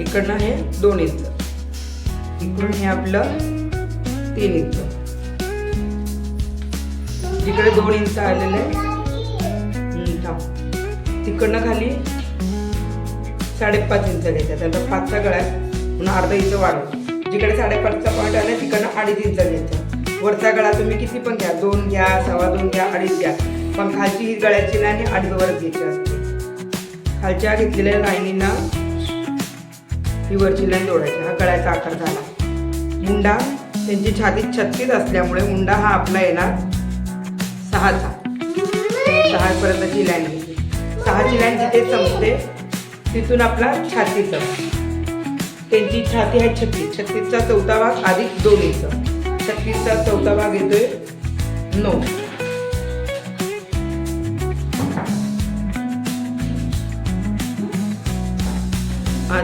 इकडनं हे दोन इंच. इकडून हे आपलं तीन इंच. जिकडे दोन इंच आलेलं. आहे तिकडनं खाली साडेपाच इंच घ्यायचा. त्यानंतर पाचचा गळा आहे, म्हणून अर्धा इंच वाढव. जिकडे साडेपाचचा पॉईंट आला तिकडनं अडीच इंच घ्यायचा. वरचा गळा तुम्ही किती पण घ्या. दोन घ्या सव्वा दोन घ्या अडीच घ्या. पण खालची ही गळ्याची नाही आणि अडीच वरच घ्यायची असते. खालच्या घेतलेल्या लाईनींना ही वरची लाईन जोडायची. हा गळ्याचा आकार झाला. मुंडा त्यांची छाती छत्तीस असल्यामुळे मुंडा हा आपला येणार सहाचा. सहापर्यंतची लाईन घ्यायची सहाची लाईन जिथे संपते तिथून आपला छातीचा. त्यांची छाती आहे छत्तीस छत्तीसचा चौथा भाग अधिक दोन इंच छत्तीसचा चौथा भाग येतोय नऊ.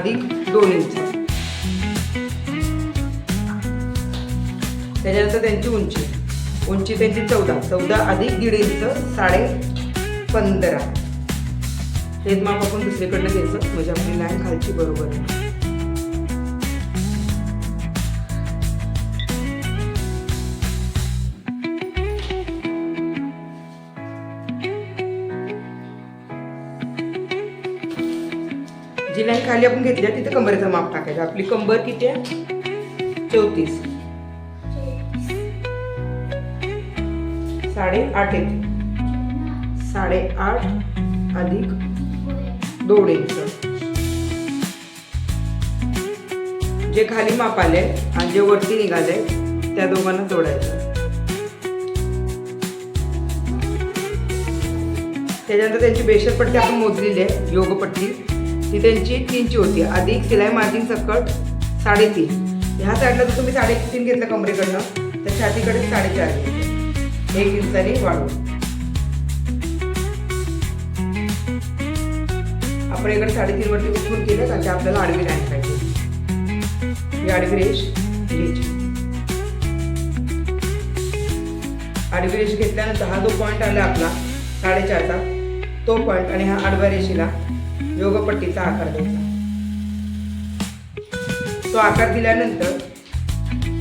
अधिक दोन इंच. त्याच्यानंतर त्यांची उंची. उंची त्यांची चौदा. चौदा अधिक दीड इंच साडे पंधरा. हेच माप आपण दुसरीकडनं घ्यायचं. म्हणजे आपली लाईन खालची बरोबर आहे. जी लाईन खाली आपण घेतली आहे तिथे कंबरेचं माप टाकायचं. आपली कंबर किती आहे? चौतीस. साडे आठ येते. साडेआठ अधिक दोन इंच. जे खाली माप आले आणि जे वरती निघाले त्या दोघांना जोडायचं. त्याच्यानंतर त्यांची बेशरपट्टी आपण मोजलेली आहे योगपट्टी. ही त्यांची तीनची होती. अधिक सिलाई मार्जिन सकट साडेतीन. ह्या साईडला जर तुम्ही साडेतीन घेतलं कमरेकडनं तर छातीकडे साडेचार घ्यायचे एक इंचाने वाढवून. आपण इकडे साडेतीन वरती उचलून केलं का ते आपल्याला आडवी लाईन पाहिजे. ही आडवी रेश घ्यायची. आडवी रेष घेतल्यानंतर हा जो पॉईंट आला आपला साडेचारचा तो पॉईंट आणि हा आडव्या रेषेला योगपट्टीचा आकार द्यायचा. तो आकार दिल्यानंतर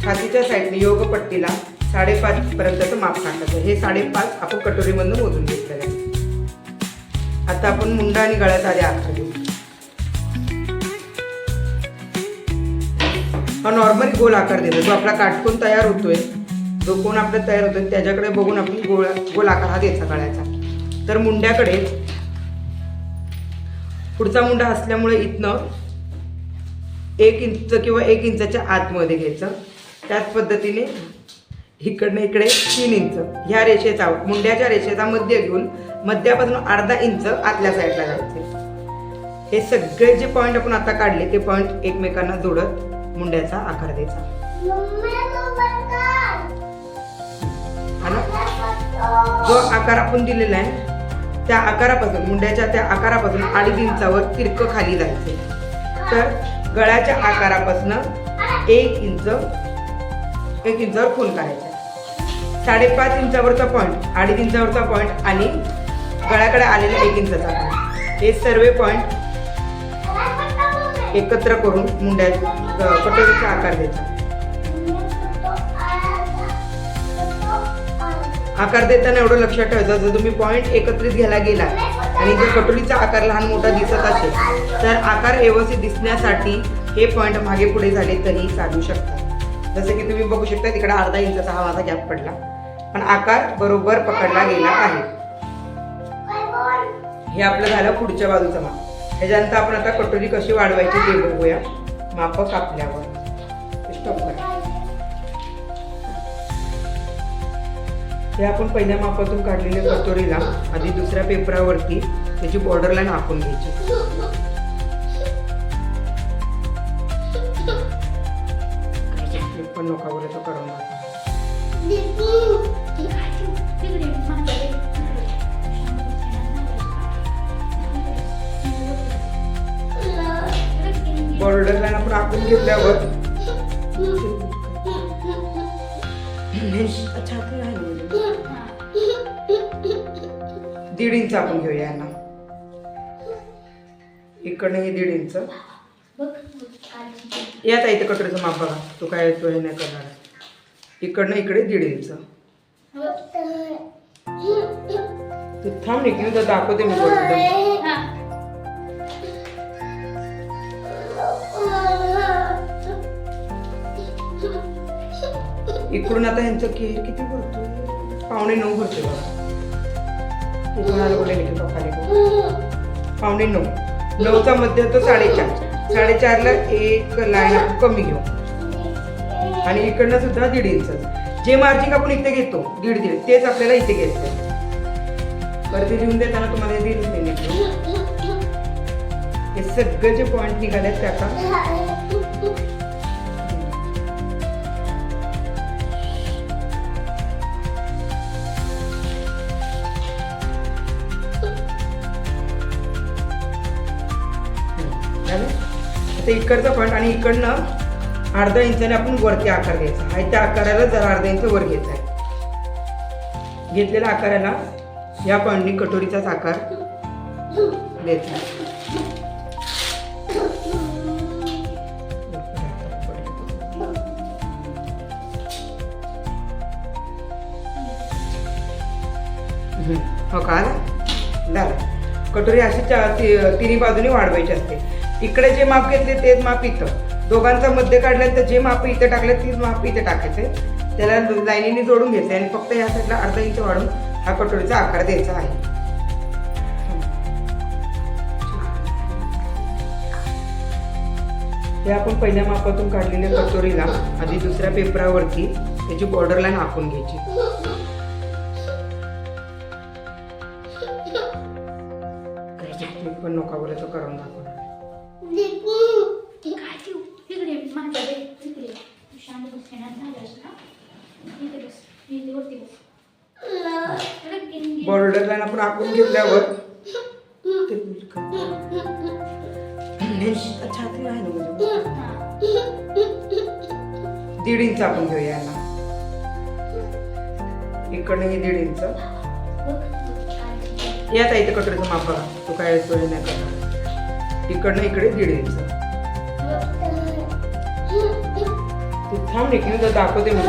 छातीच्या साईडने योगपट्टीला साडेपाच पर्यंतचं माप टाकायचं हे साडेपाच आपण कटोरीमधून मोजून घेतलेलं आहे. आता आपण मुंडा आणि गळ्यात आधी आकार देऊ. हा नॉर्मली गोल आकार देतो जो आपला काटकोन तयार होतोय जो कोण आपला तयार होतोय त्याच्याकडे बघून आपण गोळा गोल आकार हा द्यायचा गळ्याचा. तर मुंड्याकडे पुढचा मुंडा असल्यामुळे इथनं एक इंच किंवा एक इंचाच्या आतमध्ये घ्यायचं. त्याच पद्धतीने इकडनं इकडे तीन इंच. ह्या रेषेचा मुंड्याच्या रेषेचा मध्य घेऊन मध्यापासून अर्धा इंच आतल्या साईडला जायचे हे सगळे जे पॉईंट आपण आता काढले ते पॉईंट एकमेकांना जोडत मुंड्याचा आकार द्यायचा. जो आकार आपण दिलेला आहे त्या आकारापासून मुंड्याच्या त्या आकारापासून अडीच इंचावर तिरकं खाली जायचे. तर गळ्याच्या आकारापासून एक इंच एक इंचावर खून करायचा. साडेपाच इंचावरचा पॉईंट अडीच इंचावरचा पॉईंट आणि गळ्याकडे आलेला एक इंचाचा पॉईंट हे सर्व पॉईंट एकत्र करून मुंड्या कटोरीचा आकार द्यायचा. आकार देताना एवढं लक्षात ठेवायचं. जर तुम्ही पॉईंट एकत्रित घ्यायला गेला आणि जर कटोरीचा आकार लहान मोठा दिसत असेल तर आकार व्यवस्थित दिसण्यासाठी हे पॉईंट मागे पुढे झाले तरी चालू शकतात. जसं की तुम्ही बघू शकता तिकडे अर्धा इंचाचा हा माझा गॅप पडला. पण आकार बरोबर पकडला गेला आहे. हे आपलं झालं पुढच्या बाजूचं माप. ह्याच्यानंतर आपण आता कटोरी कशी वाढवायची ते बघूया. माप कापल्यावर. हे आपण पहिल्या मापातून काढलेल्या कटोरीला आधी दुसऱ्या पेपरावरती त्याची बॉर्डर लाईन आखून घ्यायची. पण नोकावर करून लाईन आपण आखून घेतल्यावर दीड इंच आपण घेऊया यांना. इकडनं हे दीड इंच. यात आहे इथे कटोरीचं माप बघा. तो काय तो हे नाही करणार. इकडनं इकडे दीड इंच. तू थांब निघून तर दाखवते मी इकडून आता ह्यांचं केर किती भरतो पावणे नऊ भरतो बघा. कोणाला पप्पाने पावणे नऊ. नऊचा मध्य तो साडेचार. साडेचारला एक लाईन आपण कमी घेऊ. आणि इकडनं सुद्धा दीड इंच. जे मार्जिंग आपण इथे घेतो दीड दीड तेच आपल्याला इथे घ्यायचं परत लिहून देताना तुम्हाला दीड हे सगळे जे पॉईंट निघालेत ते आता तर इकडचा पॉईंट आणि इकडनं अर्धा इंचाने आपण वरती आकार घ्यायचा. आहे त्या आकाराला जरा अर्धा इंच वर घ्यायचा आहे. घेतलेल्या आकाराला या पॉईंटनी कटोरीचाच आकार द्यायचा हो का? झालं. कटोरी अशी तिन्ही बाजूनी वाढवायची असते. इकडे जे माप घेतले तेच माप इथं. दोघांचा मध्य काढल्यानंतर जे माप इथे टाकले तीच माप इथे टाकायचे. त्याला लाईनीने जोडून घ्यायचे आणि फक्त या साईडला अर्धा इंच वाढून हा कटोरीचा आकार द्यायचा आहे. हे आपण पहिल्या मापातून काढलेल्या कटोरीला आधी दुसऱ्या पेपरावरती त्याची बॉर्डर लाईन आखून घ्यायची. पण नका बोलायचं करून दाखवणार लाईन आपण आखून घेतल्यावर ते छाती ना म्हणजे. दीड इंच आपण घेऊया याला. इकडनं हे दीड इंच. यात आहे इथे कटोरीचं माप बघा. तो काय हे नाही करणार इकडनं इकडे दीड इंच. तू थांब निघून दाखवते मी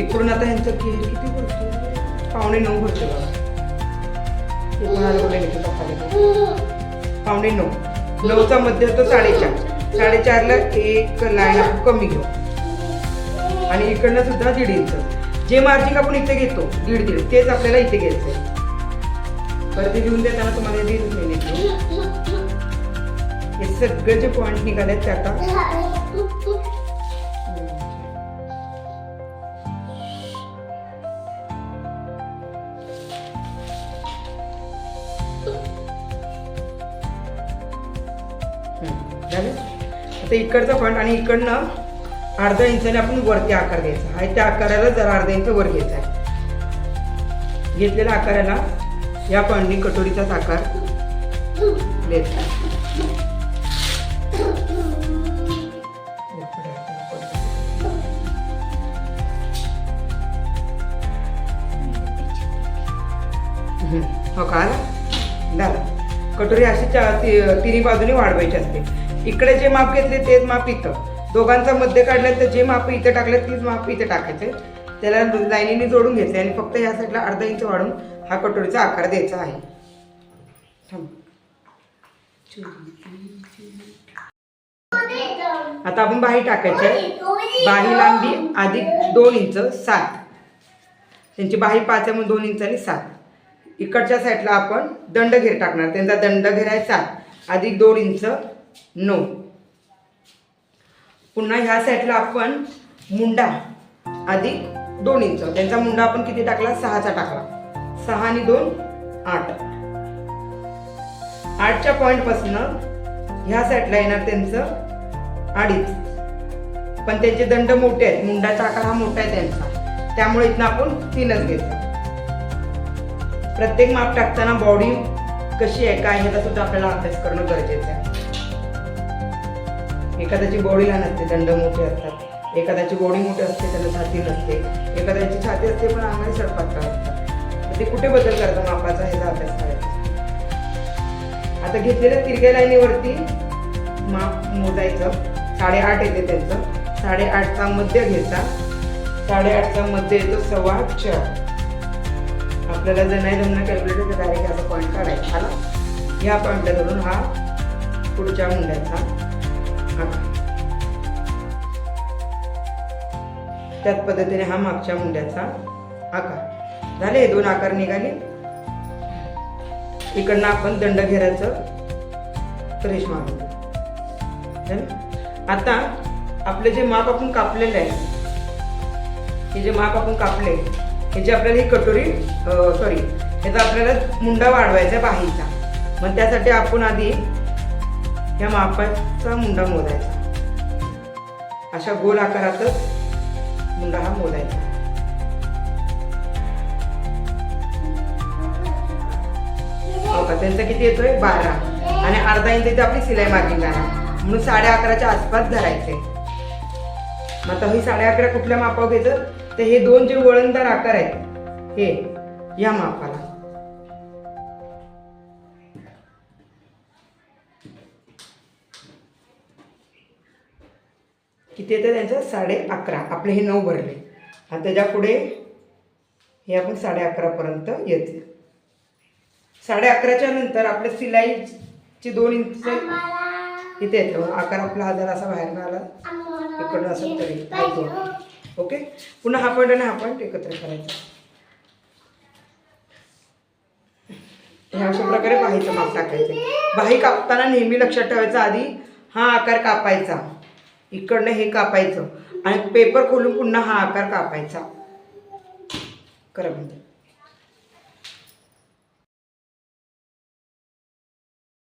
इकडून आता ह्यांचं केअर किती भरतो पावणे नऊ भरतो बघा. पावणे नऊ. नऊचा मध्य होतो साडेचार. साडेचारला एक लाईन आपण कमी घेऊ. आणि इकडनं सुद्धा दीड इंच जे मार्जिक आपण इथे घेतो दीड दीड तेच आपल्याला इथे घ्यायचंय. परत ते लिहून देताना तुम्हाला हे दीड मिनिट हे सगळे जे पॉईंट निघालेत ते आता हम्म. आता इकडचा पॉईंट आणि इकडनं अर्धा इंचाने आपण वरती आकार घ्यायचा. आहे त्या आकाराला जरा अर्धा इंच वर घ्यायचा आहे. घेतलेल्या आकाराला या पॉईंटनी कटोरीचाच आकार द्यायचा हो का? झालं कटोरी अशी तिन्ही बाजूनी वाढवायची असते. इकडे जे माप घेतले तेच माप इथं. दोघांचा मध्य काढल्यानंतर जे माप इथे टाकले तीच माप इथे टाकायचे. त्याला लाईनीने जोडून घ्यायचे आणि फक्त या साईडला अर्धा इंच वाढून हा कटोरीचा आकार द्यायचा आहे. आता आपण बाही टाकायची बाही लांबी अधिक दोन इंच सात. त्यांची बाही पाच आहे म्हणून दोन आणि सात. इकडच्या साईडला आपण दंडघेर टाकणार. त्यांचा दंडघेर आहे सात अधिक दोन इंच नऊ. पुन्हा ह्या साईडला आपण मुंडा अधिक दोन इंच. त्यांचा मुंडा आपण किती टाकला? सहाचा टाकला. सहा आणि दोन आठ. आठच्या पॉईंटपासनं ह्या साईडला येणार त्यांचं अडीच. पण त्यांचे दंड मोठे आहेत. मुंडाचा आकार हा मोठा आहे त्यांचा. त्यामुळे इथनं आपण तीनच घेतो प्रत्येक माप टाकताना बॉडी कशी आहे काय ह्याचा सुद्धा आपल्याला अभ्यास करणं गरजेचं आहे. एखाद्याची बॉडी लहान असते दंड मोठे असतात. एखाद्याची बॉडी मोठी असते त्याला छाती नसते. एखाद्याची छाती असते पण आम्हाला सडपातळ असतात ते कुठे बदल करतं मापाचा ह्याचा अभ्यास करायचा. आता घेतलेल्या तिरक्या लाईनीवरती माप मोजायचं. साडेआठ येते त्यांचं. साडेआठचा मध्य घ्यायचा साडेआठचा मध्य येतो सव्वा चार आपल्याला जर नाही जमणं कॅल्क्युलेटर तर डायरेक्ट असा पॉईंट काढायचा. आला ह्या पॉईंटला धरून हा पुढच्या मुंड्याचा हा. त्याच पद्धतीने हा मागच्या मुंड्याचा आकार. झाले दोन आकार निघाले. इकडनं आपण दंड घेरायचं रेश मारून आता आपले जे माप आपण कापलेलं आहे हे जे माप आपण कापले ह्याची आपल्याला ही कटोरी सॉरी ह्याचा आपल्याला मुंडा वाढवायचा आहे बाहीचा मग त्यासाठी आपण आधी ह्या मापाचा मुंडा मोजायचा. अशा गोल आकारातच मुंडा हा मोजायचा. हो का? त्यांचा किती येतोय? बारा. आणि अर्धा इंच इथे आपली सिलाई मार्किंग आहे म्हणून साडे अकराच्या आसपास धरायचे. मग आता ही साडे अकरा कुठल्या मापावर घ्यायचं तर हे दोन जे वळणदार आकार आहेत हे या मापाला. किती येतं त्यांचं? साडे अकरा. आपले हे नऊ भरले. आणि त्याच्या पुढे हे आपण साडे अकरापर्यंत येते. साडे अकराच्या नंतर आपल्या सिलाईची दोन इंच इथे येतं. आकार आपला हा जरा असा बाहेर आला. इकडनं असं तरी. ओके? पुन्हा हा पॉईंट आणि हा पॉईंट एकत्र करायचा. ह्या अशा प्रकारे बाहीचं माप टाकायचं. बाही कापताना नेहमी लक्षात ठेवायचं आधी हा आकार कापायचा. इकडनं हे कापायचं. आणि पेपर खोलून पुन्हा हा आकार कापायचा. करा म्हणजे